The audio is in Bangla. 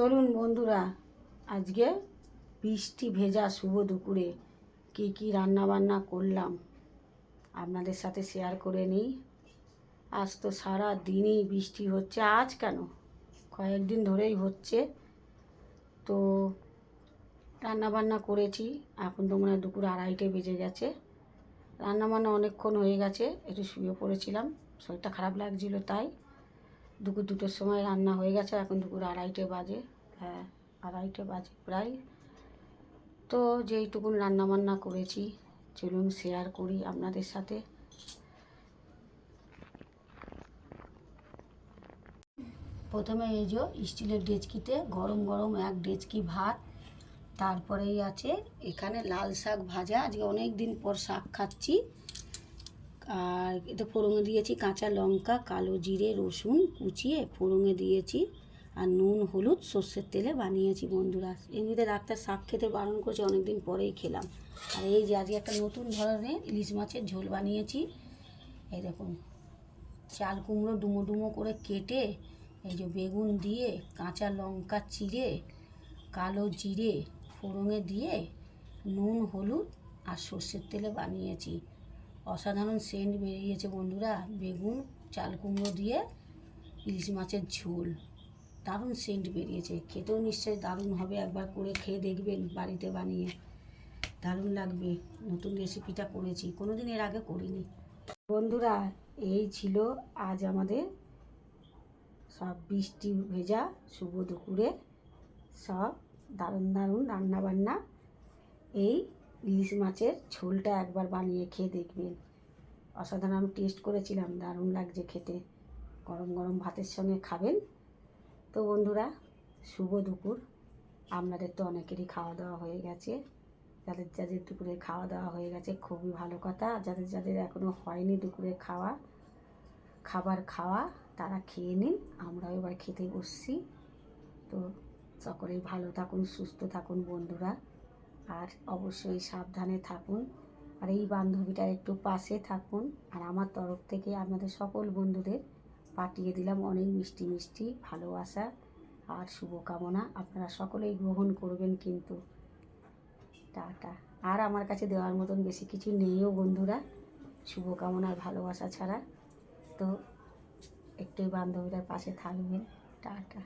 চলুন বন্ধুরা, আজকে বৃষ্টি ভেজা শুভ দুপুরে কী কী রান্নাবান্না করলাম আপনাদের সাথে শেয়ার করে নিই। আজ তো সারা দিনই বৃষ্টি হচ্ছে, আজ কেন? কয়েকদিন ধরেই হচ্ছে। তো রান্নাবান্না করেছি, এখন তো মনে হয় দুপুর আড়াইটে বেজে গেছে। রান্নাবান্না অনেকক্ষণ হয়ে গেছে, একটু শুয়ে পড়েছিলাম, শরীরটা খারাপ লাগছিল তাই। দুপুর দুটোর সময় রান্না হয়ে গেছে, এখন দুপুর আড়াইটে বাজে। হ্যাঁ আড়াইটে বাজে প্রায়। তো যেইটুকুন রান্না বান্না করেছি, চলুন শেয়ার করি আপনাদের সাথে। প্রথমে এই যে স্টিলের ডেচকিতে গরম গরম এক ডেচকি ভাত, তারপরেই আছে এখানে লাল শাক ভাজা। আজকে অনেক দিন পর শাক খাচ্ছি। আর এতে ফোড়ঙে দিয়েছি কাঁচা লঙ্কা, কালো জিরে, রসুন কুচিয়ে ফোড়ঙে দিয়েছি আর নুন, হলুদ, সর্ষের তেলে বানিয়েছি বন্ধুরা। এমনিতে ডাক্তার শাক খেতে বারণ করেছে অনেক দিন পরেই খেলাম। আর এই যে আজকে একটা নতুন ধরনের ইলিশ মাছের ঝোল বানিয়েছি, এই দেখুন। চাল কুমড়ো ডুমো ডুমো করে কেটে, এই যে বেগুন দিয়ে কাঁচা লঙ্কা চিড়ে, কালো জিরে ফোড়ঙে দিয়ে নুন, হলুদ আর সর্ষের তেলে বানিয়েছি। অসাধারণ সেন্ট বেরিয়েছে বন্ধুরা। বেগুন, চাল কুমড়ো দিয়ে ইলিশ মাছের ঝোল। দারুণ সেন্ট বেরিয়েছে। খেতেও নিশ্চয়ই দারুণ হবে। একবার করে খেয়ে দেখবেন বাড়িতে বানিয়ে। দারুণ লাগবে। নতুন রেসিপিটা করেছি। কোনো দিন এর আগে করিনি। বন্ধুরা, এই ছিল আজ আমাদের সব বৃষ্টি ভেজা, শুভ দুপুরে সব দারুণ দারুণ রান্নাবান্না। এই ইলিশ মাছের ঝোলটা একবার বানিয়ে খেয়ে দেখবেন। অসাধারণ টেস্ট করেছিলাম, দারুণ লাগছে খেতে। গরম গরম ভাতের সঙ্গে খাবেন। তো বন্ধুরা, শুভ দুপুর। আপনাদের তো অনেকেরই খাওয়া দাওয়া হয়ে গেছে। যাদের যাদের দুপুরে খাওয়া দাওয়া হয়ে গেছে, খুবই ভালো কথা। যাদের যাদের এখনও হয়নি দুপুরে খাওয়া, খাবার খাওয়া, তারা খেয়ে নিন। আমরাও এবার খেতে বসছি। তো সকলেই ভালো থাকুন, সুস্থ থাকুন বন্ধুরা। আর অবশ্যই সাবধানে থাকুন। আর এই বান্ধবীটার একটু পাশে থাকুন। আর আমার তরফ থেকে আপনাদের সকল বন্ধুদের পাঠিয়ে দিলাম অনেক মিষ্টি মিষ্টি ভালোবাসা আর শুভকামনা। আপনারা সকলেই গ্রহণ করবেন কিন্তু। টাটা। আর আমার কাছে দেওয়ার মতন বেশি কিছু নেইও বন্ধুরা। শুভকামনার ভালোবাসা ছাড়া। তো একটু বান্ধবীরা পাশে থাকবেন। টাটা।